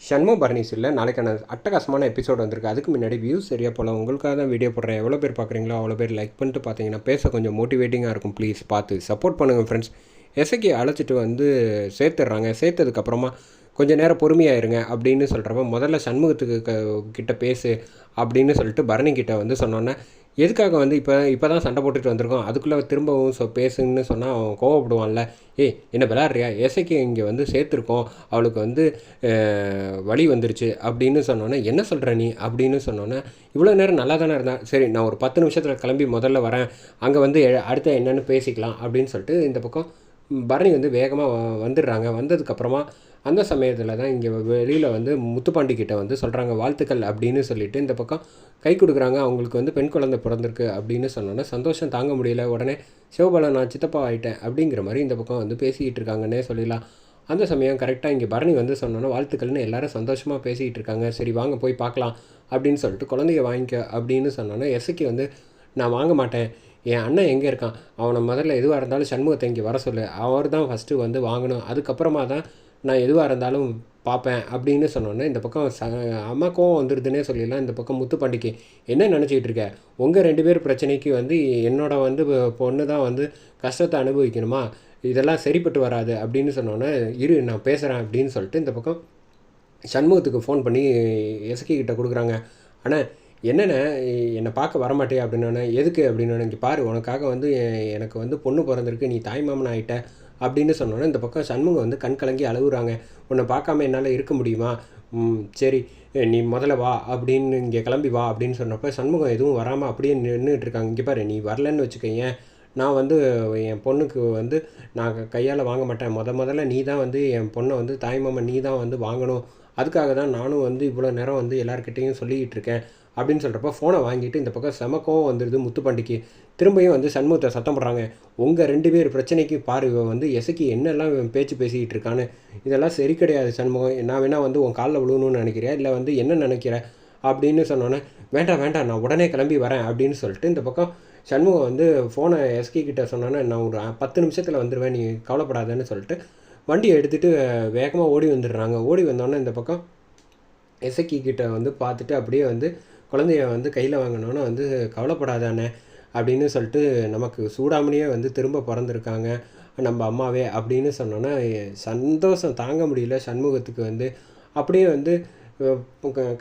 ஷண்மோ பர்னிஸில் நாளைக்கான அட்டகாசமான எபிசோட் வந்திருக்கு. அதுக்கு முன்னாடி வியூஸ் சரியாக போல. உங்களுக்காக தான் வீடியோ போடுறேன். எவ்வளோ பேர் பார்க்குறீங்களோ அவ்வளோ பேர் லைக் பண்ணிட்டு பார்த்தீங்கன்னா பேச கொஞ்சம் மோட்டிவேட்டிங்காக இருக்கும். ப்ளீஸ் பார்த்து சப்போர்ட் பண்ணுங்கள் ஃப்ரெண்ட்ஸ் எசைக்கு அழைச்சிட்டு வந்து சேர்த்துடுறாங்க. சேர்த்ததுக்கப்புறமா கொஞ்சம் நேரம் பொறுமையாயிருங்க அப்படின்னு சொல்கிறப்ப முதல்ல சண்முகத்துக்கு கிட்ட பேசு அப்படின்னு சொல்லிட்டு பரணி கிட்ட வந்து சொன்னோன்னே எதுக்காக வந்து இப்போ இப்போ தான் சண்டை போட்டுட்டு வந்திருக்கோம்? அதுக்குள்ளே திரும்பவும் சொ பேசுன்னு சொன்னால் அவன் கோவப்படுவான்ல. ஏய் என்ன விளாட்றியா எசைக்கு இங்கே வந்து சேர்த்துருக்கோம். அவளுக்கு வந்து வழி வந்துருச்சு. அப்படின்னு சொன்னோன்னே என்ன சொல்கிற நீ? அப்படின்னு சொன்னோன்னே இவ்வளோ நேரம் நல்லா தானே இருந்தான் சரி நான் ஒரு பத்து நிமிஷத்தில் கிளம்பி முதல்ல வரேன். அங்கே வந்து அடுத்த என்னென்னு பேசிக்கலாம். அப்படின்னு சொல்லிட்டு இந்த பக்கம் பரணி வந்து வேகமாக வந்துடுறாங்க. வந்ததுக்கப்புறமா அந்த சமயத்தில் தான் இங்கே வெளியில் வந்து முத்துப்பாண்டி கிட்ட வந்து சொல்கிறாங்க வாழ்த்துக்கள் அப்படின்னு சொல்லிட்டு இந்த பக்கம் கை கொடுக்குறாங்க. அவங்களுக்கு வந்து பெண் குழந்தை பிறந்திருக்கு அப்படின்னு சொன்னோன்னே சந்தோஷம் தாங்க முடியல. உடனே சிவபாலன் நான் சித்தப்பா ஆகிட்டேன் அப்படிங்கிற மாதிரி இந்த பக்கம் வந்து பேசிக்கிட்டு இருக்காங்கன்னே சொல்லலாம் அந்த சமயம் கரெக்டாக இங்கே பரணி வந்து சொன்னோன்னே வாழ்த்துக்கள்னு எல்லாரும் சந்தோஷமாக பேசிக்கிட்டு இருக்காங்க. சரி வாங்க போய் பார்க்கலாம் அப்படின்னு சொல்லிட்டு குழந்தைய வாங்கிக்க அப்படின்னு சொன்னோன்னே எசைக்கு வந்து நான் வாங்க மாட்டேன். என் அண்ணன் எங்கே இருக்கான்? அவனை முதல்ல எதுவாக இருந்தாலும் சண்முகத்தை இங்கே வர சொல்லு. அவர் தான் ஃபஸ்ட்டு வந்து வாங்கணும். அதுக்கப்புறமா தான் நான் எதுவாக இருந்தாலும் பார்ப்பேன் அப்படின்னு சொன்னோன்னே இந்த பக்கம் ச அம்மா கோவம் வந்துடுதுன்னே சொல்லிடலாம். இந்த பக்கம் முத்து பண்டிகை என்ன நினச்சிக்கிட்டு இருக்க? உங்கள் ரெண்டு பேர் பிரச்சனைக்கு வந்து என்னோட வந்து பொண்ணு தான் வந்து கஷ்டத்தை அனுபவிக்கணுமா? இதெல்லாம் சரிப்பட்டு வராது அப்படின்னு சொன்னோன்னே இரு நான் பேசுகிறேன் அப்படின்னு சொல்லிட்டு இந்த பக்கம் சண்முகத்துக்கு ஃபோன் பண்ணி எசக்கிக்கிட்ட கொடுக்குறாங்க. ஆனால் என்னண்ணே என்னை பார்க்க வரமாட்டே அப்படின்னோடனே எதுக்கு அப்படின்னோடனே இங்கே பாரு உனக்காக வந்து எனக்கு வந்து பொண்ணு பிறந்திருக்கு நீ தாய்மாமன் ஆகிட்ட அப்படின்னு சொன்னோன்னே இந்த பக்கம் சண்முகம் வந்து கண் கலங்கி அழுகுறாங்க. உன்னை பார்க்காம என்னால் இருக்க முடியுமா? சரி நீ முதல்ல வா அப்படின்னு இங்கே கிளம்பி வா அப்படின்னு சொன்னப்போ சண்முகம் எதுவும் வராமல் அப்படியே நின்றுட்டு இருக்காங்க இங்கே பாரு நீ வரலன்னு வச்சுக்கோங்க நான் வந்து என் பொண்ணுக்கு வந்து நான் கையால் வாங்க மாட்டேன். முத முதல்ல நீ தான் வந்து என் பொண்ணை வந்து தாய்மாமன் நீ தான் வந்து வாங்கணும். அதுக்காக தான் நானும் வந்து இவ்வளோ நேரம் வந்து எல்லாருக்கிட்டேயும் சொல்லிக்கிட்டு இருக்கேன். அப்படின்னு சொல்கிறப்ப ஃபோனை வாங்கிட்டு இந்த பக்கம் செமக்கவும் வந்துடுது முத்துப்பாண்டிக்கு திரும்பியும் வந்து சண்முகத்தை சத்தம் போடுறாங்க. உங்கள் ரெண்டு பேர் பிரச்சனைக்கு பாரு இவன் வந்து எசைக்கு என்னெல்லாம் பேச்சு பேசிக்கிட்டு இருக்கான்னு. இதெல்லாம் சரி கிடையாது சண்முகம். நான் வேணால் வந்து உன் காலில் விழுணும்னு நினைக்கிறேன் இல்லை வந்து என்ன நினைக்கிற? அப்படின்னு சொன்னோன்னே வேண்டாம் வேண்டாம். நான் உடனே கிளம்பி வரேன். அப்படின்னு சொல்லிட்டு இந்த பக்கம் சண்முகம் வந்து ஃபோனை எஸ்கே கிட்ட சொன்னோன்னே நான் ஒரு பத்து நிமிஷத்தில் வந்துடுவேன் நீ கவலைப்படாதேன்னு சொல்லிட்டு வண்டியை எடுத்துகிட்டு வேகமாக ஓடி வந்துடுறாங்க. ஓடி வந்தோன்னே இந்த பக்கம் எசக்கி கிட்ட வந்து பார்த்துட்டு அப்படியே வந்து குழந்தைய வந்து கையில் வாங்கினோன்னே வந்து கவலைப்படாதானே அப்படின்னு சொல்லிட்டு நமக்கு சூடாமணியே வந்து திரும்ப பிறந்திருக்காங்க. நம்ம அம்மாவே அப்படின்னு சொன்னோன்னா சந்தோஷம் தாங்க முடியல சண்முகத்துக்கு வந்து. அப்படியே வந்து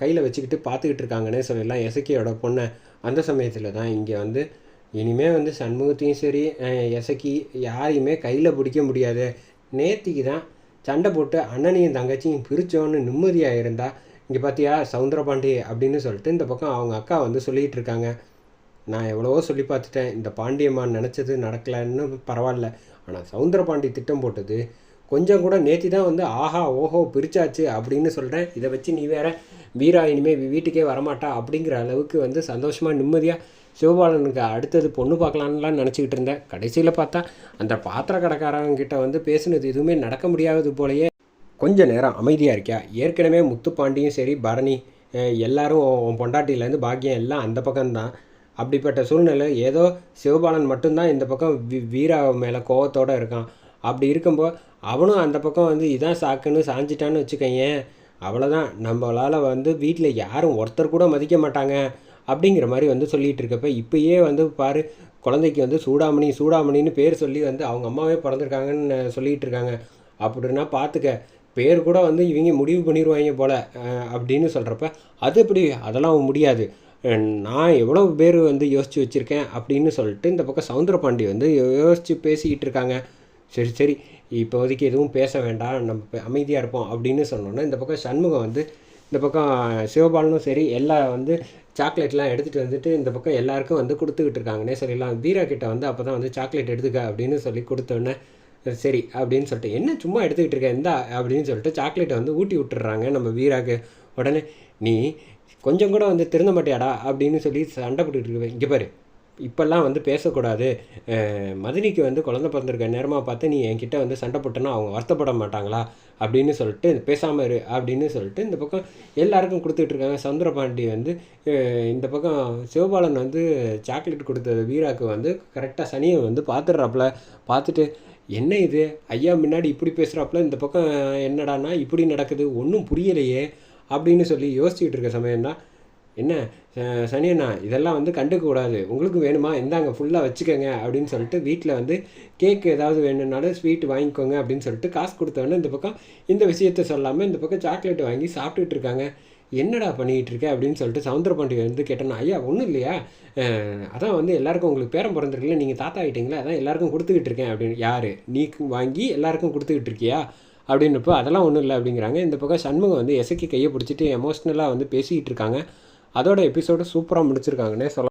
கையில் வச்சுக்கிட்டு பார்த்துக்கிட்டு இருக்காங்கன்னே சொல்லலாம். எசக்கியோட பொண்ணை அந்த சமயத்தில் தான் இங்கே வந்து இனிமே வந்து சண்முகத்தையும் சரி எசக்கி யாரையுமே கையில் பிடிக்க முடியாது. நேத்திக்கு தான் சண்டை போட்டு அண்ணனையும் தங்கச்சியும் பிரித்தோன்னு நிம்மதியாக இருந்தால் இங்கே பார்த்தியா சவுந்தரபாண்டி அப்படின்னு சொல்லிட்டு இந்த பக்கம் அவங்க அக்கா வந்து சொல்லிகிட்டு இருக்காங்க. நான் எவ்வளவோ சொல்லி பார்த்துட்டேன். இந்த பாண்டியம்மான் நினச்சது நடக்கலைன்னு பரவாயில்ல. ஆனால் சவுந்தரபாண்டி திட்டம் போட்டது கொஞ்சம் கூட நேத்தி தான் வந்து ஆஹா ஓஹோ பிரிச்சாச்சு அப்படின்னு சொல்கிறேன் இதை வச்சு நீ வேற வீரா இனிமேல் வீட்டுக்கே வரமாட்டா அப்படிங்கிற அளவுக்கு வந்து சந்தோஷமாக நிம்மதியாக சிவபாலனுக்கு அடுத்தது பொண்ணு பார்க்கலான்லாம் நினச்சிக்கிட்டு இருந்தேன். கடைசியில் பார்த்தா அந்த பாத்திர கடைக்காரங்கிட்ட வந்து பேசுனது எதுவுமே நடக்க முடியாதது போலயே கொஞ்சம் நேரம் அமைதியாக இருக்கியா? ஏற்கனவே முத்துப்பாண்டியும் சரி பரணி எல்லாரும் உன் பொண்டாட்டியிலேருந்து பாக்கியம் எல்லாம் அந்த பக்கம்தான். அப்படிப்பட்ட சூழ்நிலை ஏதோ சிவபாலன் மட்டும்தான் இந்த பக்கம் வீ வீரா மேலே கோவத்தோடு இருக்கான். அப்படி இருக்கும்போது அவனும் அந்த பக்கம் வந்து இதான் சாக்குன்னு சாஞ்சிட்டான்னு வச்சுக்கயேன். அவ்வளோதான் நம்மளால் வந்து வீட்டில் யாரும் ஒருத்தர் கூட மதிக்க மாட்டாங்க அப்படிங்கிற மாதிரி வந்து சொல்லிகிட்டு இருக்கப்ப இப்பயே வந்து பாரு குழந்தைக்கு வந்து சூடாமணி சூடாமணின்னு பேர் சொல்லி வந்து அவங்க அம்மாவே பிறந்திருக்காங்கன்னு சொல்லிகிட்டு இருக்காங்க. அப்படின்னா பார்த்துக்க பேர் கூட வந்து இவங்க முடிவு பண்ணிடுவாங்க போல் அப்படின்னு சொல்கிறப்ப அது எப்படி? அதெல்லாம் முடியாது. நான் எவ்வளோ பேர் வந்து யோசித்து வச்சுருக்கேன் அப்படின்னு சொல்லிட்டு இந்த பக்கம் சவுந்தரபாண்டி வந்து யோசித்து பேசிக்கிட்டு இருக்காங்க. சரி சரி இப்போதைக்கு எதுவும் பேச வேண்டாம் நம்ம அமைதியாக இருப்போம் அப்படின்னு சொன்னோன்னே இந்த பக்கம் சண்முகம் வந்து இந்த பக்கம் சிவபாலனும் சரி எல்லா வந்து சாக்லேட்லாம் எடுத்துகிட்டு வந்துட்டு இந்த பக்கம் எல்லாருக்கும் வந்து கொடுத்துக்கிட்டு இருக்காங்கன்னே சொல்லிடலாம் வீரா கிட்ட வந்து அப்போ தான் வந்து சாக்லேட் எடுத்துக்க அப்படின்னு சொல்லி கொடுத்தோன்னே சரி அப்படின்னு சொல்லிட்டு என்ன சும்மா எடுத்துக்கிட்டு இருக்கேன் இந்தா அப்படின்னு சொல்லிட்டு சாக்லேட்டை வந்து ஊட்டி விட்டுறாங்க நம்ம வீராக்கு. உடனே நீ கொஞ்சம் கூட வந்து திருந்த மாட்டியாடா? அப்படின்னு சொல்லி சண்டை போட்டுக்கிட்டு இருக்க இங்கே பாரு இப்போல்லாம் வந்து பேசக்கூடாது. மதினிக்கு வந்து குழந்தை பிறந்திருக்க நேரமாக பார்த்து நீ என்கிட்ட வந்து சண்டை போட்டனா அவங்க வருத்தப்பட மாட்டாங்களா? அப்படின்னு சொல்லிட்டு பேசாமல் இரு அப்படின்னு சொல்லிட்டு இந்த பக்கம் எல்லாருக்கும் கொடுத்துட்டு இருக்காங்க. சந்திரபாண்டி வந்து இந்த பக்கம் சிவபாலன் வந்து சாக்லேட் கொடுத்த வீராக்கு வந்து கரெக்டாக சனியை வந்து பார்த்துடுறாப்புல. பார்த்துட்டு என்ன இது? ஐயா முன்னாடி இப்படி பேசுகிறாப்புல இந்த பக்கம் என்னடானா இப்படி நடக்குது ஒன்றும் புரியலையே அப்படின்னு சொல்லி யோசிச்சுட்டு இருக்க சமயம் தான் என்ன சனியண்ணா இதெல்லாம் வந்து கண்டுக்க கூடாது. உங்களுக்கு வேணுமா? இந்தாங்க ஃபுல்லாக வச்சுக்கோங்க அப்படின்னு சொல்லிட்டு வீட்டில் வந்து கேக் ஏதாவது வேணும்னாலும் ஸ்வீட் வாங்கிக்கோங்க அப்படின்னு சொல்லிட்டு காசு கொடுத்தவொடனே இந்த பக்கம் இந்த விஷயத்த சொல்லாமல் இந்த பக்கம் சாக்லேட் வாங்கி சாப்பிட்டுட்டு இருக்காங்க. என்னடா பண்ணிக்கிட்டு இருக்க அப்படின்னு சொல்லிட்டு சவுந்தரபாண்டி வந்து கேட்டேன்னா ஐயா ஒன்றும் இல்லையா? அதான் வந்து எல்லாருக்கும் உங்களுக்கு பேரம் பிறந்திருக்குல்ல நீங்கள் தாத்தா ஆகிட்டீங்களா அதான் எல்லாருக்கும் கொடுத்துக்கிட்டு இருக்கேன் அப்படின்னு யார்? நீ வாங்கி எல்லாருக்கும் கொடுத்துக்கிட்டு இருக்கியா? அப்படின்னப்போ அதெல்லாம் ஒன்றும் இல்லை அப்படிங்கிறாங்க. இந்த பக்கம் சண்முகம் வந்து எசக்கி கையை பிடிச்சிட்டு எமோஷ்னலாக வந்து பேசிக்கிட்டு இருக்காங்க. அதோட எபிசோடு சூப்பராக முடிச்சிருக்காங்கன்னே சொல்ல